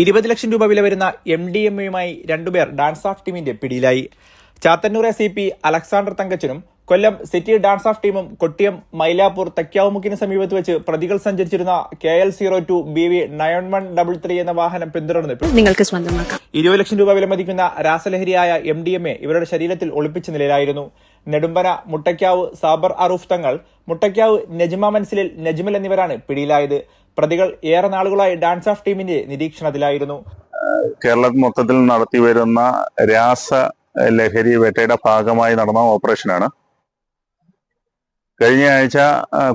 ഇരുപത് ലക്ഷം രൂപ വില വരുന്ന എം ഡി എം എയുമായി രണ്ടുപേർ ഡാൻസ് ഓഫ് ടീമിന്റെ പിടിയിലായി. ചാത്തന്നൂർ എസ് പി അലക്സാണ്ടർ തങ്കച്ചനും കൊല്ലം സിറ്റി ഡാൻസ് ഓഫ് ടീമും കൊട്ടിയം മൈലാപ്പൂർ തക്യാവുമുക്കിന് സമീപത്ത് വെച്ച് പ്രതികൾ സഞ്ചരിച്ചിരുന്ന K L zero two B V nine one double three എന്ന വാഹനം പിന്തുടർന്ന് നിങ്ങൾക്ക് സ്വന്തമാക്കാം. ഇരുപത് ലക്ഷം രൂപ വിലമതിക്കുന്ന രാസലഹരിയായ എം ഡി എം എ ഇവരുടെ ശരീരത്തിൽ ഒളിപ്പിച്ച നിലയിലായിരുന്നു. നെടുമ്പന മുട്ടയ്ക്കാവ് സാബർ അറൂഫ് തങ്ങൾ മുട്ടയ്ക്കാവ് നജ്മ മൻസിലിൽ നജ്മൽ എന്നിവരാണ് പിടിയിലായത്. പ്രതികൾ ഏറെ നാളുകളായി ഡാൻസ് ഓഫ് ടീമിന്റെ നിരീക്ഷണത്തിലായിരുന്നു. കേരളം മൊത്തത്തിൽ നടത്തി വരുന്ന രാസ ലഹരി വേട്ടയുടെ ഭാഗമായി നടന്ന ഓപ്പറേഷനാണ്. കഴിഞ്ഞ ആഴ്ച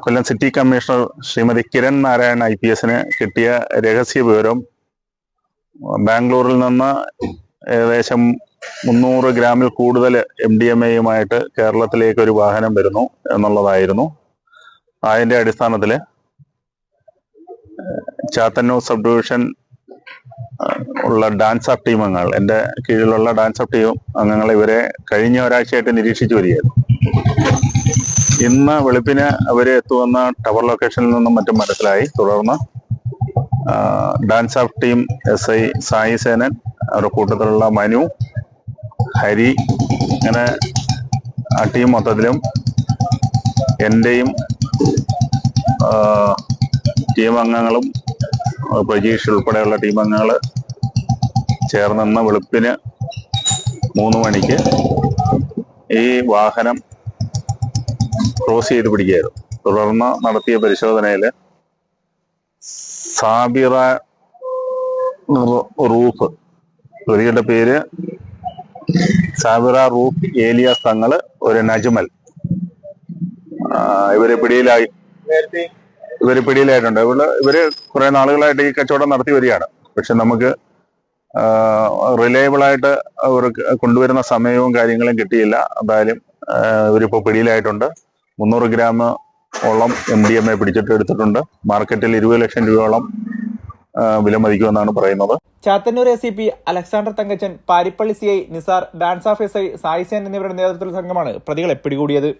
Kollam city commissioner Shrimati Kiran Narayan I P എസിന് കിട്ടിയ രഹസ്യ വിവരം ബാംഗ്ലൂരിൽ നിന്ന് ഏകദേശം മുന്നൂറ് ഗ്രാമിൽ കൂടുതൽ എം ഡി എം എയുമായിട്ട് കേരളത്തിലേക്ക് ഒരു വാഹനം വരുന്നു എന്നുള്ളതായിരുന്നു. അതിന്റെ അടിസ്ഥാനത്തിൽ ചാത്തന്നൂർ സബ് ഡിവിഷൻ ഉള്ള ഡാൻസ് ഓഫ് ടീം അംഗങ്ങൾ എന്റെ കീഴിലുള്ള ഡാൻസ് ഓഫ് ടീം അംഗങ്ങൾ ഇവരെ കഴിഞ്ഞ ഒരാഴ്ചയായിട്ട് നിരീക്ഷിച്ചു വരികയായിരുന്നു. ഇന്ന് വെളുപ്പിന് അവർ എത്തുമെന്ന ടവർ ലൊക്കേഷനിൽ നിന്നും മറ്റും മനസ്സിലായി. തുടർന്ന് DANSAF team S I Sai Senan അവരുടെ കൂട്ടത്തിലുള്ള മനു ഹരി അങ്ങനെ ആ ടീം മൊത്തത്തിലും എന്റെയും ടീം അംഗങ്ങളും പ്രജീഷ് ഉൾപ്പെടെയുള്ള ടീം അംഗങ്ങൾ ചേർന്നെന്ന വെളുപ്പിന് മൂന്ന് മണിക്ക് ഈ വാഹനം ക്രോസ് ചെയ്ത് പിടിക്കുകയായിരുന്നു. തുടർന്ന് നടത്തിയ പരിശോധനയിൽ സാബിറ റൂഫ് പ്രതികളുടെ പേര് സാബിറ റൂഫ് ഏലിയാസ് തങ്ങൾ ഒരു നജ്മൽ. ഇവർ പിടിയിലായി. ഇവർ പിടിയിലായിട്ടുണ്ട്. ഇവർ ഇവർ കുറെ നാളുകളായിട്ട് ഈ കച്ചവടം നടത്തി വരികയാണ്. പക്ഷെ നമുക്ക് റിലയബിൾ ആയിട്ട് അവർ കൊണ്ടുവരുന്ന സമയവും കാര്യങ്ങളും കിട്ടിയില്ല. എന്തായാലും ഇവരിപ്പോ പിടിയിലായിട്ടുണ്ട്. മുന്നൂറ് ഗ്രാം ഓളം എം ഡി എം എ പിടിച്ചിട്ട് എടുത്തിട്ടുണ്ട്. മാർക്കറ്റിൽ ഇരുപത് ലക്ഷം രൂപയോളം ആ, വില മതിക്കുമെന്നാണ് പറയുന്നത്. Chathannoor S P Alexander Thankachan Parippally C I Nisar DANSAF S I Saisen എന്നിവരുടെ നേതൃത്വത്തിൽ സംഘമാണ് പ്രതികളെ പിടികൂടിയത്.